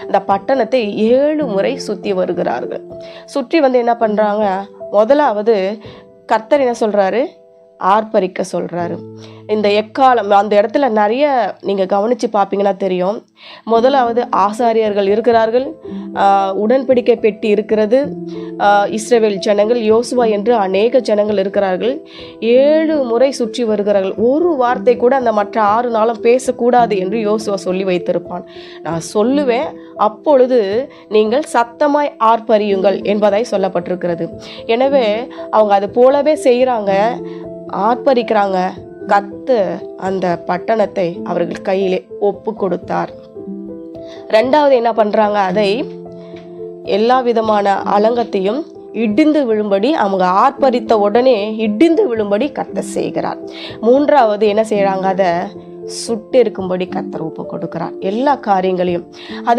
அந்த பட்டணத்தை ஏழு முறை சுற்றி வருகிறார்கள். சுற்றி வந்து என்ன பண்ணுறாங்க முதலாவது கர்த்தர் என்ன சொல்கிறாரு ஆர்ப்பரிக்க சொல்கிறாரு இந்த எக்காலம் அந்த இடத்துல நிறைய நீங்கள் கவனித்து பார்ப்பீங்கன்னா தெரியும். முதலாவது ஆசாரியர்கள் இருக்கிறார்கள். உடன்படிக்கை பெட்டி இருக்கிறது. இஸ்ரேவேல் ஜனங்கள் யோசுவா என்று அநேக ஜனங்கள் இருக்கிறார்கள். ஏழு முறை சுற்றி வருகிறார்கள். ஒரு வார்த்தை கூட அந்த மற்ற ஆறு நாளும் பேசக்கூடாது என்று யோசுவா சொல்லி வைத்திருப்பான். நான் சொல்லுவேன் அப்பொழுது நீங்கள் சத்தமாய் ஆர்ப்பரியுங்கள் என்பதாய் சொல்லப்பட்டிருக்கிறது. எனவே அவங்க அது போலவே செய்கிறாங்க ஆர்ப்பரிக்கிறாங்க. கத்து அந்த பட்டணத்தை அவர்கள் கையிலே ஒப்பு கொடுத்தார். ரெண்டாவது என்ன பண்றாங்க? அதை எல்லா விதமான அலங்கத்தையும் இடிந்து விழும்படி அவங்க ஆர்ப்பரித்த உடனே இடிந்து விழும்படி கத்த செய்கிறார். மூன்றாவது என்ன செய்கிறாங்க அதை சுட்டு இருக்கும்படி கத்தர் ஒப்பு கொடுக்கிறார். எல்லா காரியங்களையும். அது